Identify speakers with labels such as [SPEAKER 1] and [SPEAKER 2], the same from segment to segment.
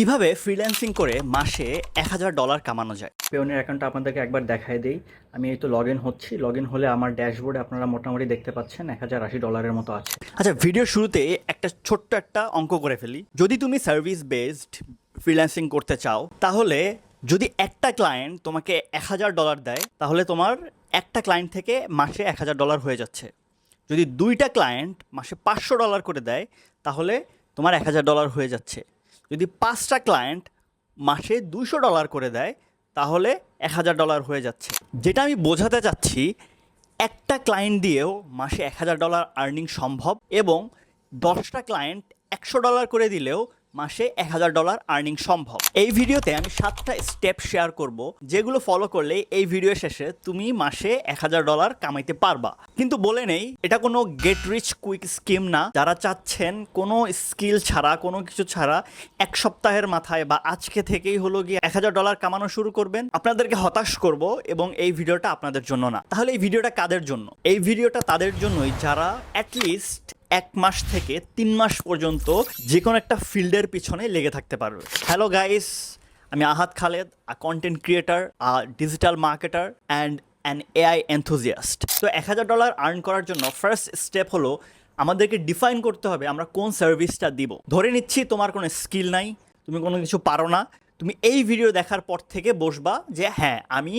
[SPEAKER 1] কীভাবে ফ্রিল্যান্সিং করে মাসে এক হাজার ডলার কামানো যায়?
[SPEAKER 2] পেওনের অ্যাকাউন্টটা আপনাদেরকে একবার দেখাই দিই। আমি এই তো লগ ইন হচ্ছি। লগ ইন হলে আমার ড্যাশবোর্ডে আপনারা মোটামুটি দেখতে পাচ্ছেন এক হাজার আশি ডলারের মতো আছে।
[SPEAKER 1] আচ্ছা ভিডিওর শুরুতে একটা ছোট্ট একটা অঙ্ক করে ফেলি। যদি তুমি সার্ভিস বেসড ফ্রিল্যান্সিং করতে চাও তাহলে যদি একটা ক্লায়েন্ট তোমাকে এক হাজার ডলার দেয় তাহলে তোমার একটা ক্লায়েন্ট থেকে মাসে এক হাজার ডলার হয়ে যাচ্ছে। যদি দুইটা ক্লায়েন্ট মাসে পাঁচশো ডলার করে দেয় তাহলে তোমার এক হাজার ডলার হয়ে যাচ্ছে। যদি পাঁচটা ক্লায়েন্ট মাসে দুশো ডলার করে দেয়, তাহলে এক হাজার ডলার হয়ে যাচ্ছে। যেটা আমি বোঝাতে চাচ্ছি, একটা ক্লায়েন্ট দিয়েও মাসে এক হাজার ডলার আর্নিং সম্ভব এবং দশটা ক্লায়েন্ট একশো ডলার করে দিলেও মাসে এক হাজার ডলার আর্নিং সম্ভব। এই ভিডিওতে আমি সাতটা স্টেপ শেয়ার করব, যেগুলো ফলো করলে এই ভিডিও শেষে তুমি মাসে এক হাজার ডলার কামাইতে পারবা। কিন্তু বলে নেই, এটা কোনো গেট রিচ কুইক স্কিম না। যারা চাচ্ছেন কোনো স্কিল ছাড়া, কোনো কিছু ছাড়া, এক সপ্তাহের মাথায় বা আজকে থেকেই হলো গিয়ে এক হাজার ডলার কামানো শুরু করবেন, আপনাদেরকে হতাশ করব এবং এই ভিডিওটা আপনাদের জন্য না। তাহলে এই ভিডিওটা কাদের জন্য? এই ভিডিওটা তাদের জন্যই। যারা অ্যাটলিস্ট এক মাস থেকে তিন মাস পর্যন্ত যে কোনো একটা ফিল্ডের পিছনে লেগে থাকতে পারবে। হ্যালো গাইস আমি Ahat Khaled a content creator a digital marketer and an AI enthusiast তো এক হাজার ডলার আর্ন করার জন্য ফার্স্ট স্টেপ হলো আমাদেরকে ডিফাইন করতে হবে আমরা কোন সার্ভিসটা দিব। ধরে নিচ্ছি তোমার কোনো স্কিল নাই, তুমি কোনো কিছু পারো না, তুমি এই ভিডিও দেখার পর থেকে বসবা যে হ্যাঁ আমি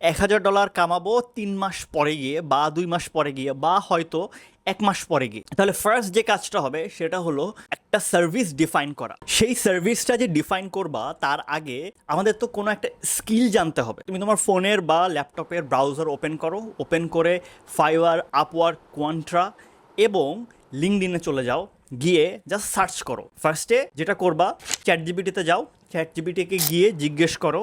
[SPEAKER 1] এক হাজার ডলার কামাবো তিন মাস পরে গিয়ে বা দুই মাস পরে গিয়ে বা হয়তো এক মাস পরে গিয়ে। তাহলে ফার্স্ট যে কাজটা হবে, সেটা হলো একটা সার্ভিস ডিফাইন করা। সেই সার্ভিসটা যে ডিফাইন করবা, তার আগে আমাদের তো কোনো একটা স্কিল জানতে হবে। তুমি তোমার ফোনের বা ল্যাপটপের ব্রাউজার ওপেন করো ওপেন করে ফাইবার আপওয়ার কোয়ান্ট্রা এবং লিঙ্কডিনে চলে যাও, গিয়ে জাস্ট সার্চ করো। ফার্স্টে যেটা করবা চ্যাট জিবিটিতে যাও চ্যাট জিবিটিকে গিয়ে জিজ্ঞেস করো,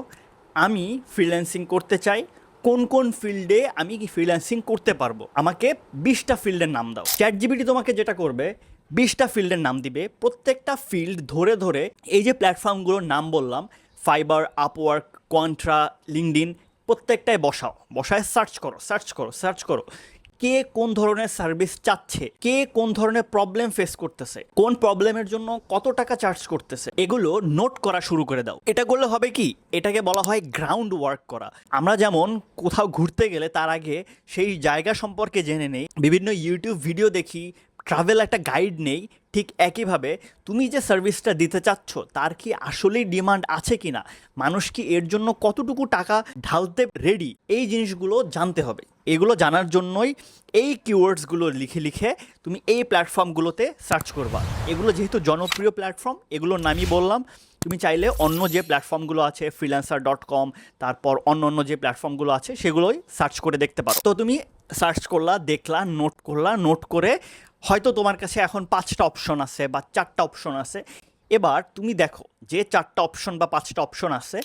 [SPEAKER 1] আমি ফ্রিল্যান্সিং করতে চাই কোন কোন ফিল্ডে আমি কি ফ্রিল্যান্সিং করতে পারব? আমাকে বিশটা ফিল্ডের নাম দাও। চ্যাট জিবিটি তোমাকে যেটা করবে, বিশটা ফিল্ডের নাম দিবে। প্রত্যেকটা ফিল্ড ধরে ধরে এই যে প্ল্যাটফর্মগুলোর নাম বললাম ফাইবার আপওয়ার্ক কোয়ান্ট্রা লিঙ্কডিন প্রত্যেকটায় বসাও। বসায় সার্চ করো সার্চ করো সার্চ করো। কে কোন ধরনের সার্ভিস চাচ্ছে? কে কোন ধরনের প্রবলেম ফেস করতেছে? কোন প্রবলেমের জন্য কত টাকা চার্জ করতেছে? এগুলো নোট করা শুরু করে দাও। এটা করলে হবে কি? এটাকে বলা হয় গ্রাউন্ড ওয়ার্ক করা। আমরা যেমন কোথাও ঘুরতে গেলে তার আগে সেই জায়গা সম্পর্কে জেনে নেই, বিভিন্ন ইউটিউব ভিডিও দেখি ট্রাভেল একটা গাইড নেই, ঠিক একইভাবে তুমি যে সার্ভিসটা দিতে চাচ্ছ, তার কি আসলেই ডিমান্ড আছে কি না মানুষ কি এর জন্য কতটুকু টাকা ঢালতে রেডি এই জিনিসগুলো জানতে হবে। এগুলো জানার জন্যই এই কিওয়ার্ডসগুলো লিখে লিখে তুমি এই প্ল্যাটফর্মগুলোতে সার্চ করবা। এগুলো যেহেতু জনপ্রিয় প্ল্যাটফর্ম এগুলোর নামই বললাম, তুমি চাইলে অন্য যে প্ল্যাটফর্মগুলো আছে ফ্রিল্যান্সার ডট কম তারপর অন্য অন্য যে প্ল্যাটফর্মগুলো আছে, সেগুলোই সার্চ করে দেখতে পারো। তো তুমি সার্চ করলা, দেখলা নোট করলা নোট করে হয়তো তোমার কাছে এখন পাঁচটা অপশন আছে বা চারটা অপশন আছে। এবার তুমি দেখো যে চারটা অপশন বা পাঁচটা অপশন আছে,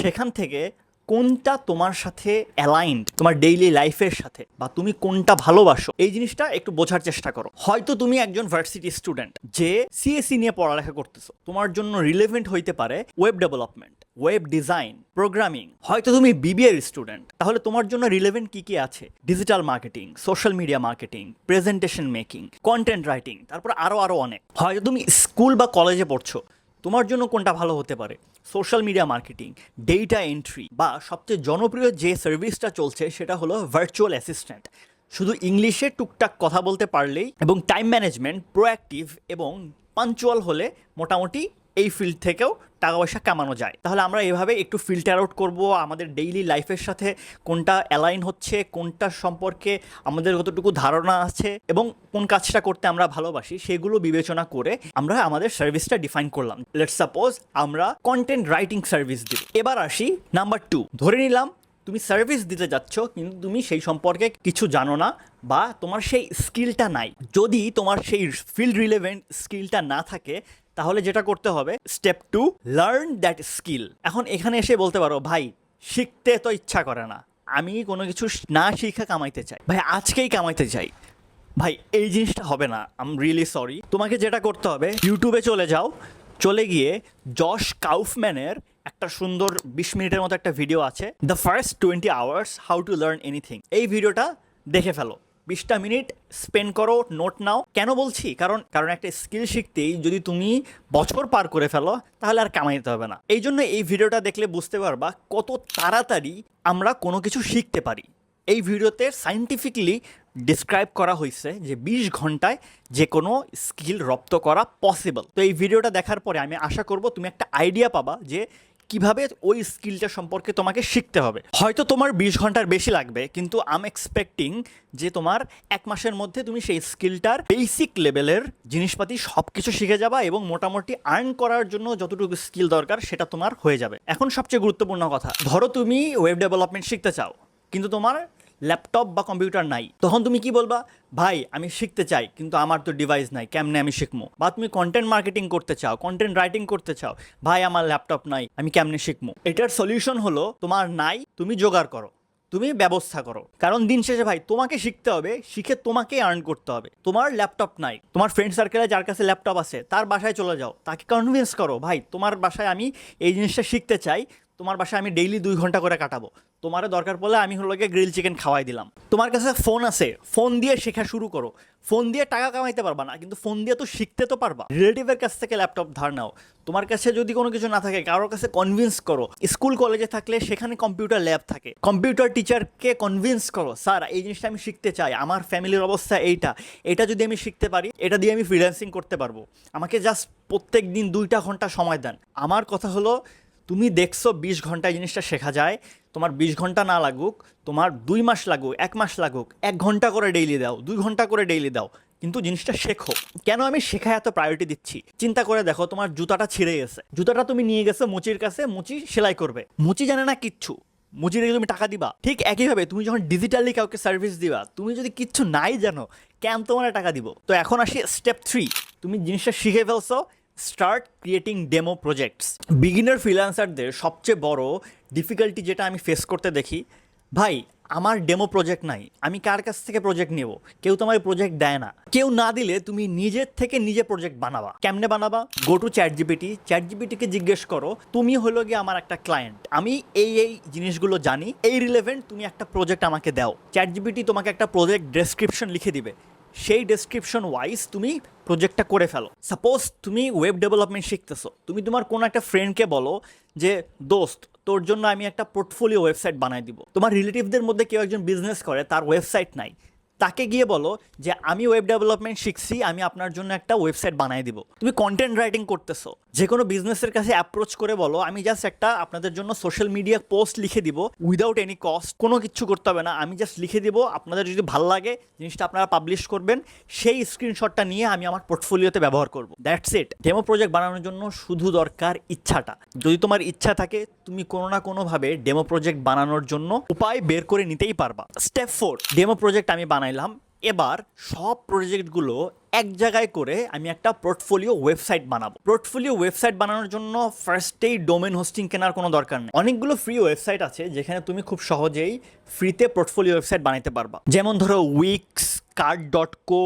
[SPEAKER 1] সেখান থেকে কোনটা তোমার সাথে অ্যালাইন্ড তোমার ডেইলি লাইফের সাথে, বা তুমি কোনটা ভালোবাসো, এই জিনিসটা একটু বোঝার চেষ্টা করো। হয়তো তুমি একজন ভার্সিটি স্টুডেন্ট যে সিএসসি নিয়ে পড়ালেখা করতেছো, তোমার জন্য রিলেভেন্ট হইতে পারে web development web design, programming. হয়তো তুমি বিবিএর স্টুডেন্ট। তাহলে তোমার জন্য রিলেভেন্ট কি কি আছে? Digital marketing social media marketing presentation making content writing তারপর আরও আরও অনেক। হয়তো তুমি স্কুল বা কলেজে পড়ছো। তোমার জন্য কোনটা ভালো হতে পারে? Social media marketing data entry বা সবচেয়ে জনপ্রিয় যে সার্ভিসটা চলছে সেটা হলো ভার্চুয়াল অ্যাসিস্ট্যান্ট শুধু ইংলিশে টুকটাক কথা বলতে পারলেই এবং টাইম ম্যানেজমেন্ট প্রোঅ্যাক্টিভ এবং পাঞ্চুয়াল হলে মোটামুটি এই ফিল্ড থেকেও টাকা পয়সা কামানো যায়। তাহলে আমরা এভাবে একটু ফিল্টার আউট করব আমাদের ডেইলি লাইফের সাথে, কোনটা অ্যালাইন হচ্ছে, কোনটা সম্পর্কে আমাদের কতটুকু ধারণা আছে এবং কোন কাজটা করতে আমরা ভালোবাসি সেগুলো বিবেচনা করে আমরা আমাদের সার্ভিসটা ডিফাইন করলাম। লেটস সাপোজ আমরা কন্টেন্ট রাইটিং সার্ভিস দিব এবার আসি নাম্বার টু ধরে নিলাম তুমি সার্ভিস দিতে যাচ্ছ কিন্তু তুমি সেই সম্পর্কে কিছু জানো না বা তোমার সেই স্কিলটা নাই। যদি তোমার সেই ফিল্ড রিলেভেন্ট স্কিলটা না থাকে তাহলে যেটা করতে হবে step two learn that skill এখন এখানে এসে বলতে পারো, ভাই, শিখতে তো ইচ্ছা করে না। আমি কোনো কিছু না শিখা কামাইতে চাই। ভাই, আজকেই কামাইতে চাই। ভাই, এই জিনিসটা হবে না। আম রিয়েলি সরি তোমাকে যেটা করতে হবে ইউটিউবে চলে যাও। চলে গিয়ে জশ কাউফম্যানের একটা সুন্দর বিশ মিনিটের মতো একটা ভিডিও আছে the first twenty hours how to learn anything এই ভিডিওটা দেখে ফেলো। বিশটা মিনিট স্পেন্ড করো, নোট নাও। কেন বলছি? কারণ কারণ একটা স্কিল শিখতেই যদি তুমি বছর পার করে ফেলো, তাহলে আর কামাইতে হবে না। এই জন্য এই ভিডিওটা দেখলে বুঝতে পারবা কত তাড়াতাড়ি আমরা কোনো কিছু শিখতে পারি। এই ভিডিওতে সাইন্টিফিকলি ডিসক্রাইব করা হয়েছে যে বিশ ঘন্টায় যে কোনো স্কিল রপ্ত করা পসিবল তো এই ভিডিওটা দেখার পরে আমি আশা করব তুমি একটা আইডিয়া পাবা যে কীভাবে ওই স্কিলটা সম্পর্কে তোমাকে শিখতে হবে? হয়তো তোমার বিশ ঘণ্টার বেশি লাগবে, কিন্তু আম এক্সপেক্টিং যে তোমার এক মাসের মধ্যে তুমি সেই স্কিলটার বেসিক লেভেলের জিনিসপাতি সব কিছু শিখে যাবা এবং মোটামুটি আর্ন করার জন্য যতটুকু স্কিল দরকার সেটা তোমার হয়ে যাবে। এখন সবচেয়ে গুরুত্বপূর্ণ কথা, ধরো তুমি ওয়েব ডেভেলপমেন্ট শিখতে চাও, কিন্তু তোমার ল্যাপটপ বা কম্পিউটার নাই। তখন তুমি কি বলবা? ভাই, আমি শিখতে চাই, কিন্তু আমার তো ডিভাইস নাই, কেমনে আমি শিখব বা তুমি কন্টেন্ট মার্কেটিং করতে চাও কন্টেন্ট রাইটিং করতে চাও, ভাই, আমার ল্যাপটপ নাই, আমি কেমনে শিখব এটার সলিউশন হলো, তোমার নাই, তুমি জোগাড় করো, তুমি ব্যবস্থা করো। কারণ দিন শেষে ভাই, তোমাকে শিখতে হবে, শিখে তোমাকে আর্ন করতে হবে। তোমার ল্যাপটপ নাই, তোমার ফ্রেন্ড সার্কেলে যার কাছে ল্যাপটপ আছে, তার বাসায় চলে যাও, তাকে কনভিন্স করো, ভাই, তোমার বাসায় আমি এই জিনিসটা শিখতে চাই, তোমার বাসায় আমি ডেইলি দুই ঘণ্টা করে কাটাবো। তোমার দরকার পড়লে আমি হলো গিয়ে গ্রিল চিকেন খাওয়াই দিলাম। তোমার কাছে ফোন আছে ফোন দিয়ে শেখা শুরু করো। ফোন দিয়ে টাকা কামাইতে পারবা না, কিন্তু ফোন দিয়ে তো শিখতে তো পারবা। রিলেটিভের কাছ থেকে ল্যাপটপ ধার নাও। তোমার কাছে যদি কোনো কিছু না থাকে, কারোর কাছে কনভিন্স করো। স্কুল কলেজে থাকলে সেখানে কম্পিউটার ল্যাব থাকে। কম্পিউটার টিচারকে কনভিন্স করো স্যার এই জিনিসটা আমি শিখতে চাই। আমার ফ্যামিলির অবস্থা এইটা। এটা যদি আমি শিখতে পারি, এটা দিয়ে আমি ফ্রিল্যান্সিং করতে পারব। আমাকে জাস্ট প্রত্যেক দিন দুইটা ঘণ্টা সময় দেন। আমার কথা হলো, তুমি দেখছ, বিশ ঘন্টায় জিনিসটা শেখা যায়। তোমার বিশ ঘণ্টা না লাগুক, তোমার দুই মাস লাগুক, এক মাস লাগুক, এক ঘণ্টা করে ডেইলি দাও, দুই ঘণ্টা করে ডেইলি দাও। কিন্তু জিনিসটা শেখো। কেন আমি শেখায় এত প্রায়োরিটি দিচ্ছি? চিন্তা করে দেখো, তোমার জুতাটা ছিঁড়ে গেছে। জুতাটা তুমি নিয়ে গেছো মুচির কাছে, মুচি সেলাই করবে। মুচি জানে না কিচ্ছু। মুচিরে তুমি টাকা দিবা। ঠিক একইভাবে তুমি যখন ডিজিটালি কাউকে সার্ভিস দিবা, তুমি যদি কিচ্ছু নাই জানো, কেন তোমার টাকা দিব? তো এখন আসি স্টেপ থ্রি তুমি জিনিসটা শিখে ফেলছো start creating demo projects beginner ফ্রিল্যান্সারদের সবচেয়ে বড় ডিফিকাল্টি যেটা আমি ফেস করতে দেখি, ভাই, আমার ডেমো প্রজেক্ট নাই, আমি কার কাছ থেকে প্রজেক্ট নেব? কেউ তো আমার প্রজেক্ট দেয় না। কেউ না দিলে তুমি নিজের থেকে নিজে প্রজেক্ট বানাবা। কেমনে বানাবা? Go to chat GPT chat জিপিটিকে জিজ্ঞেস করো, তুমি হলো গিয়ে আমার একটা ক্লায়েন্ট আমি এই এই জিনিসগুলো জানি, এই রিলেভেন্ট তুমি একটা প্রজেক্ট আমাকে দাও। চ্যাট জিপিটি তোমাকে একটা প্রজেক্ট ডেসক্রিপশন লিখে দিবে। সেই ডেসক্রিপশন ওয়াইজ তুমি প্রজেক্টটা করে ফেলো। সাপোজ তুমি ওয়েব ডেভেলপমেন্ট শিখতেছো। তুমি তোমার কোনো একটা ফ্রেন্ডকে বলো যে, দোস্ত, তোর জন্য আমি একটা পোর্টফোলিও ওয়েবসাইট বানাই দিব। তোমার রিলেটিভদের মধ্যে কেউ একজন বিজনেস করে, তার ওয়েবসাইট নাই। তাকে গিয়ে বলো যে, আমি ওয়েব ডেভেলপমেন্ট শিখছি, আমি আপনার জন্য একটা ওয়েবসাইট বানাই দিব। তুমি কন্টেন্ট রাইটিং করতেছো। যে কোনো বিজনেসের কাছে অ্যাপ্রোচ করে বলো, আমি জাস্ট একটা আপনাদের জন্য সোশ্যাল মিডিয়া পোস্ট লিখে দিব উইদাউট এনি কস্ট কোনো কিছু করতে হবে না। আমি জাস্ট লিখে দিব, আপনাদের যদি ভালো লাগে, জিনিসটা আপনারা পাবলিশ করবেন, সেই স্ক্রিনশটটা নিয়ে আমি আমার পোর্টফোলিওতে ব্যবহার করব। দ্যাটস ইট ডেমো প্রজেক্ট বানানোর জন্য শুধু দরকার ইচ্ছাটা। যদি তোমার ইচ্ছা থাকে, তুমি কোনো না কোনোভাবে ডেমো প্রজেক্ট বানানোর জন্য উপায় বের করে নিতেই পারবা। স্টেপ ফোর ডেমো প্রজেক্ট আমি বানাইলাম এবার সব প্রজেক্টগুলো এক জায়গায় করে আমি একটা পোর্টফোলিও ওয়েবসাইট বানাবো। পোর্টফোলিও ওয়েবসাইট বানানোর জন্য ফার্স্টেই ডোমেন হোস্টিং কেনার কোনো দরকার নেই। অনেকগুলো ফ্রি ওয়েবসাইট আছে, যেখানে তুমি খুব সহজেই ফ্রিতে পোর্টফোলিও ওয়েবসাইট বানাতে পারবা। যেমন ধরো উইক্স কার্ড ডট কো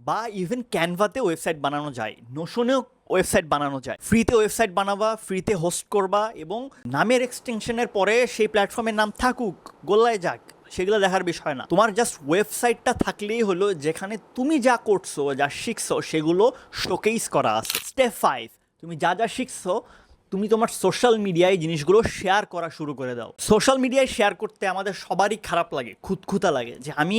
[SPEAKER 1] বা ইভেন ক্যানভাতে ওয়েবসাইট বানানো যায়। নোশনেও ওয়েবসাইট বানানো যায়। ফ্রিতে ওয়েবসাইট বানাবা ফ্রিতে হোস্ট করবা এবং নামের এক্সটেনশনের পরে সেই প্ল্যাটফর্মের নাম থাকুক, গোল্লায় যাক। সেগুলো দেখার বিষয় না। তোমার জাস্ট ওয়েবসাইটটা থাকলেই হলো যেখানে তুমি যা করছ, যা শিখছো, সেগুলো শোকেইস করা আছে। স্টেপ ফাইভ তুমি যা যা শিখছো তুমি তোমার সোশ্যাল মিডিয়ায় জিনিসগুলো শেয়ার করা শুরু করে দাও। সোশ্যাল মিডিয়ায় শেয়ার করতে আমাদের সবারই খারাপ লাগে, খুঁতখুতা লাগে। যে আমি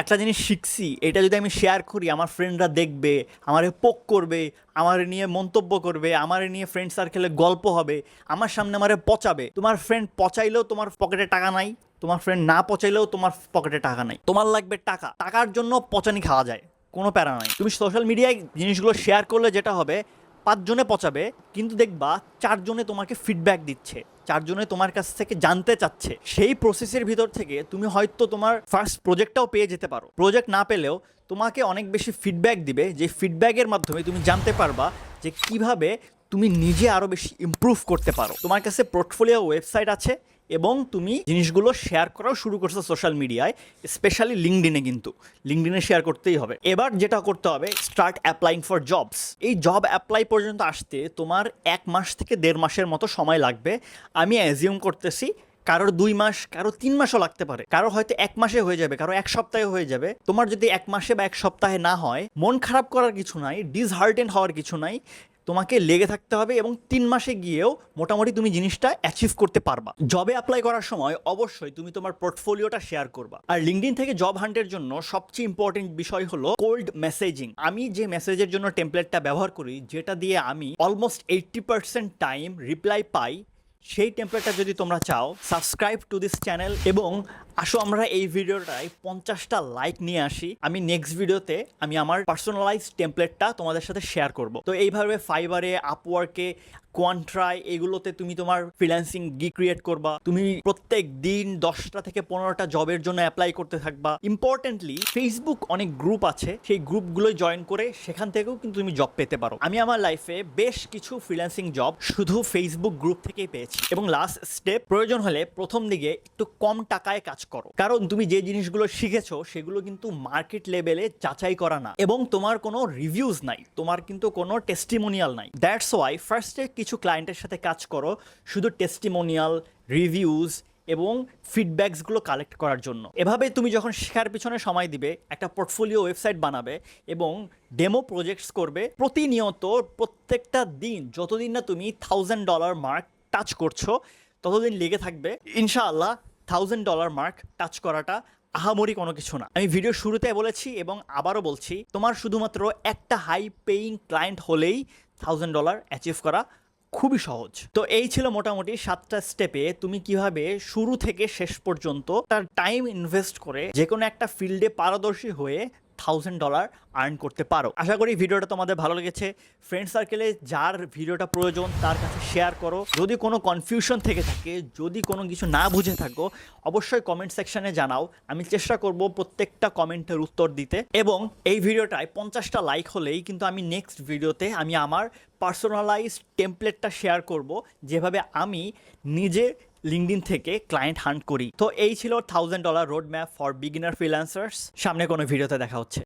[SPEAKER 1] একটা জিনিস শিখছি, এটা যদি আমি শেয়ার করি, আমার ফ্রেন্ডরা দেখবে, আমারে পোক করবে, আমার নিয়ে মন্তব্য করবে, আমার নিয়ে ফ্রেন্ড সার্কেলে গল্প হবে, আমার সামনে আমারে পচাবে। তোমার ফ্রেন্ড পচাইলেও তোমার পকেটে টাকা নাই, তোমার ফ্রেন্ড না পচাইলেও তোমার পকেটে টাকা নাই। তোমার লাগবে টাকা। টাকার জন্য পচানি খাওয়া যায়, কোনো প্যারা নাই। তুমি সোশ্যাল মিডিয়ায় জিনিসগুলো শেয়ার করলে যেটা হবে পাঁচজনে পচাবে, কিন্তু দেখবা চারজনে তোমাকে ফিডব্যাক দিচ্ছে। চারজনে তোমার কাছ থেকে জানতে চাচ্ছে। সেই প্রসেসের ভিতর থেকে তুমি হয়তো তোমার ফার্স্ট প্রজেক্টটাও পেয়ে যেতে পারো। প্রজেক্ট না পেলেও তোমাকে অনেক বেশি ফিডব্যাক দিবে, যে ফিডব্যাকের মাধ্যমে তুমি জানতে পারবা যে কীভাবে তুমি নিজে আরও বেশি ইমপ্রুভ করতে পারো। তোমার কাছে পোর্টফোলিও ওয়েবসাইট আছে এবং তুমি জিনিসগুলো শেয়ার করাও শুরু করছ সোশ্যাল মিডিয়ায় স্পেশালি লিঙ্কডিনে কিন্তু। লিঙ্কডিনে শেয়ার করতেই হবে। এবার যেটা করতে হবে স্টার্ট অ্যাপ্লাইং ফর জবস এই জব অ্যাপ্লাই পর্যন্ত আসতে তোমার এক মাস থেকে দেড় মাসের মতো সময় লাগবে। আমি অ্যাজিউম করতেছি কারোর দুই মাস কারও তিন মাসও লাগতে পারে। কারও হয়তো এক মাসে হয়ে যাবে কারও এক সপ্তাহে হয়ে যাবে। তোমার যদি এক মাসে বা এক সপ্তাহে না হয়, মন খারাপ করার কিছু নাই ডিসহার্টেন হওয়ার কিছু নাই। তোমাকে লেগে থাকতে হবে এবং তিন মাসে গিয়েও মোটামুটি তুমি জিনিসটা অ্যাচিভ করতে পারবা। জবে অ্যাপ্লাই করার সময় অবশ্যই তুমি তোমার পোর্টফোলিওটা শেয়ার করবা। আর লিঙ্কডিন থেকে জব হান্টের জন্য সবচেয়ে ইম্পর্টেন্ট বিষয় হলো কোল্ড মেসেজিং আমি যে মেসেজের জন্য টেমপ্লেটটা ব্যবহার করি, যেটা দিয়ে আমি almost eighty percent time reply পাই, সেই টেমপ্লেটটা যদি তোমরা চাও সাবস্ক্রাইব টু দিস চ্যানেল এবং আসো, আমরা এই ভিডিওটায় পঞ্চাশটা লাইক নিয়ে আসি। আমি নেক্সট ভিডিওতে আমি আমার পার্সোনালাইজ টেমপ্লেটটা তোমাদের সাথে শেয়ার করব। তো এইভাবে ফাইবারে আপওয়ার্কে কোয়ান্ট্রাই এগুলোতে তুমি তোমার ফ্রিল্যান্সিং গি ক্রিয়েট করবা। তুমি প্রত্যেক দিন দশটা থেকে পনেরোটা জবের জন্য অ্যাপ্লাই করতে থাকবা। ইম্পর্টেন্টলি ফেসবুক অনেক গ্রুপ আছে। সেই গ্রুপগুলোই জয়েন করে সেখান থেকেও কিন্তু তুমি জব পেতে পারো। আমি আমার লাইফে বেশ কিছু ফ্রিল্যান্সিং জব শুধু ফেসবুক গ্রুপ থেকেই পেয়েছি। এবং লাস্ট স্টেপ প্রয়োজন হলে প্রথম দিকে একটু কম টাকায় কাজ করো। কারণ তুমি যে জিনিসগুলো শিখেছো, সেগুলো কিন্তু মার্কেট লেভেলে যাচাই করা না। এবং তোমার কোনো রিভিউজ নাই। তোমার কিন্তু কোনো টেস্টিমোনিয়াল নাই। দ্যাটস ওয়াই ফার্স্টে কিছু ক্লায়েন্টের সাথে কাজ করো, শুধু টেস্টিমোনিয়াল রিভিউজ এবং ফিডব্যাকসগুলো কালেক্ট করার জন্য। এভাবে তুমি যখন শেখার পিছনে সময় দিবে, একটা পোর্টফোলিও ওয়েবসাইট বানাবে এবং ডেমো প্রজেক্টস করবে, প্রতিনিয়ত প্রত্যেকটা দিন যতদিন না তুমি থাউজেন্ড ডলার মার্ক টাচ করছ, ততদিন লেগে থাকবে। ইনশাআল্লাহ থাউজেন্ড ডলার মার্ক টাচ করাটা আহামরি কোনো কিছু না। আমি ভিডিও শুরুতে বলেছি এবং আবারও বলছি, তোমার শুধুমাত্র একটা হাই পেইং ক্লায়েন্ট হলেই থাউজেন্ড ডলার অ্যাচিভ করা খুবই সহজ। তো এই ছিল মোটামুটি সাতটা স্টেপে তুমি কীভাবে শুরু থেকে শেষ পর্যন্ত তার টাইম ইনভেস্ট করে যে কোনো একটা ফিল্ডে পারদর্শী হয়ে থাউজেন্ড ডলার আর্ন করতে পারো। আশা করি ভিডিওটা তোমাদের ভালো লেগেছে। ফ্রেন্ড সার্কেলে যার ভিডিওটা প্রয়োজন, তার কাছে শেয়ার করো। যদি কোনো কনফিউশন থেকে থাকে, যদি কোনো কিছু না বুঝে থাকো, অবশ্যই কমেন্ট সেকশনে জানাও। আমি চেষ্টা করব প্রত্যেকটা কমেন্টের উত্তর দিতে। এবং এই ভিডিওটায় পঞ্চাশটা লাইক হলেই কিন্তু আমি নেক্সট ভিডিওতে আমি আমার পার্সোনালাইজ টেমপ্লেটটা শেয়ার করব। যেভাবে আমি নিজে লিঙ্কডিন থেকে ক্লায়েন্ট হান্ট করি। তো এই ছিল thousand dollar road map for beginner freelancers সামনে কোনো ভিডিওতে দেখা হচ্ছে।